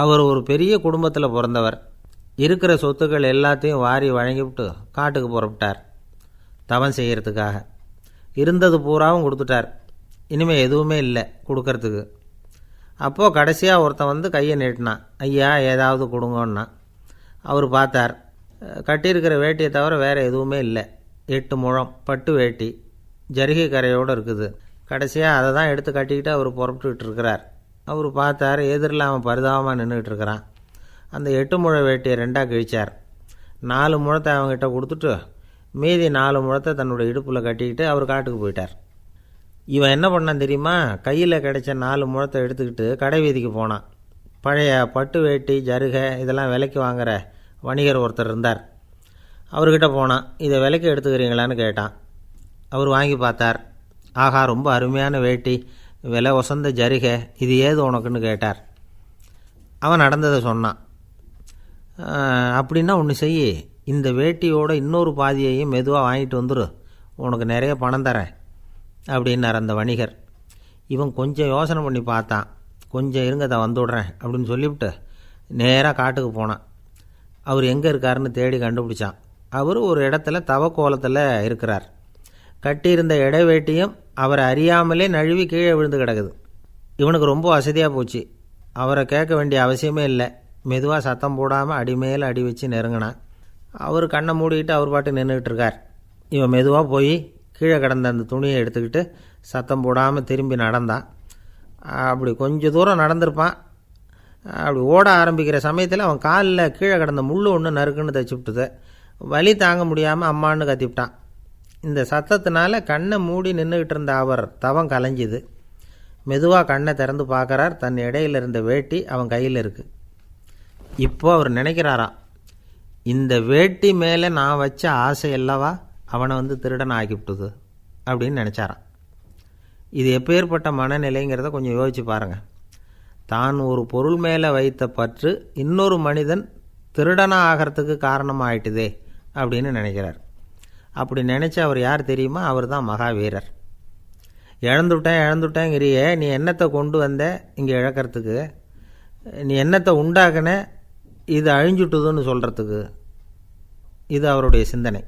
அவர் ஒரு பெரிய குடும்பத்தில் பிறந்தவர். இருக்கிற சொத்துக்கள் எல்லாத்தையும் வாரி வழங்கிவிட்டு காட்டுக்கு புறப்பட்டார். தவம் செய்கிறதுக்காக இருந்தது பூராவும் கொடுத்துட்டார். இனிமேல் எதுவுமே இல்லை கொடுக்கறதுக்கு. அப்போது கடைசியாக ஒருத்தன் வந்து கையை நீட்டினான். ஐயா ஏதாவது கொடுங்கன்னா அவர் பார்த்தார். கட்டியிருக்கிற வேட்டியை தவிர வேறு எதுவுமே இல்லை. எட்டு முழம் பட்டு வேட்டி ஜரிகை கரையோடு இருக்குது. கடைசியாக அதை தான் எடுத்து கட்டிக்கிட்டு அவர் புறப்பட்டுக்கிட்டு இருக்கிறார். அவர் பார்த்தார் எதிரில் அவன் பரிதாபமாக நின்றுக்கிட்டு இருக்கிறான். அந்த எட்டு முழை வேட்டியை ரெண்டாக கிழிச்சார். நாலு முழத்தை அவங்ககிட்ட கொடுத்துட்டு மீதி நாலு முழத்தை தன்னுடைய இடுப்பில் கட்டிக்கிட்டு அவர் காட்டுக்கு போயிட்டார். இவன் என்ன பண்ணான் தெரியுமா? கையில் கிடைச்ச நாலு முழத்தை எடுத்துக்கிட்டு கடை வீதிக்கு போனான். பழைய பட்டு வேட்டி ஜருகை இதெல்லாம் விலைக்கு வாங்குகிற வணிகர் ஒருத்தர் இருந்தார். அவர்கிட்ட போனான் இதை விலைக்கு எடுத்துக்கிறீங்களான்னு கேட்டான். அவர் வாங்கி பார்த்தார். ஆஹா ரொம்ப அருமையான வேட்டி. விலை ஒசந்த ஜருகை இது ஏது உனக்குன்னு கேட்டார். அவன் நடந்ததை சொன்னான். அப்படின்னா ஒன்று செய் இந்த வேட்டியோட இன்னொரு பாதியையும் மெதுவாக வாங்கிட்டு வந்துடு உனக்கு நிறைய பணம் தரேன் அப்படின்னார் அந்த வணிகர். இவன் கொஞ்சம் யோசனை பண்ணி பார்த்தான். கொஞ்சம் இருங்க தான் வந்துவிட்றேன் அப்படின்னு சொல்லிவிட்டு நேராக காட்டுக்கு போனான். அவர் எங்கே இருக்காருன்னு தேடி கண்டுபிடிச்சான். அவர் ஒரு இடத்துல தவக்கோலத்தில் இருக்கிறார். கட்டியிருந்த இடைவேட்டியும் அவரை அறியாமலே நழுவி கீழே விழுந்து கிடக்குது. இவனுக்கு ரொம்ப வசதியாக போச்சு. அவரை கேட்க வேண்டிய அவசியமே இல்லை. மெதுவாக சத்தம் போடாமல் அடி மேலே அடி வச்சு நெருங்கினான். அவர் கண்ணை மூடிக்கிட்டு அவர் பாட்டு நின்றுக்கிட்டு இருக்கார். இவன் மெதுவாக போய் கீழே கிடந்த அந்த துணியை எடுத்துக்கிட்டு சத்தம் போடாமல் திரும்பி நடந்தான். அப்படி கொஞ்சம் தூரம் நடந்திருப்பான். அப்படி ஓட ஆரம்பிக்கிற சமயத்தில் அவன் காலில் கீழே கிடந்த முள் ஒன்று நறுக்குன்னு தச்சு விட்டுது. வலி தாங்க முடியாமல் அம்மான்னு கத்திவிட்டான். இந்த சத்தத்தினால கண்ணை மூடி நின்றுக்கிட்டு இருந்த அவர் தவம் கலைஞ்சுது. மெதுவாக கண்ணை திறந்து பார்க்குறார். தன் இடையில் இருந்த வேட்டி அவன் கையில் இருக்குது இப்போ அவர் நினைக்கிறாராம் இந்த வேட்டி மேலே நான் வச்ச ஆசை அல்லவா? அவனை வந்து திருடன் ஆக்கிவிட்டுது அப்படின்னு நினச்சாராம். இது எப்பேற்பட்ட மனநிலைங்கிறத கொஞ்சம் யோசிச்சு பாருங்கள் தான் ஒரு பொருள் மேலே வைத்த பற்று இன்னொரு மனிதன் திருடனாக ஆகிறதுக்கு காரணமாயிட்டுதே அப்படின்னு நினைக்கிறார். அப்படி நினச்ச அவர் யார் தெரியுமா? அவர் தான் மகாவீரர். இழந்துட்டேன் இழந்துட்டேங்கிறியே நீ என்னத்தை கொண்டு வந்த இங்கே இழக்கிறதுக்கு? நீ என்னத்தை உண்டாக்குன? இது அழிஞ்சுட்டுதுன்னு சொல்கிறதுக்கு இது அவருடைய சிந்தனை.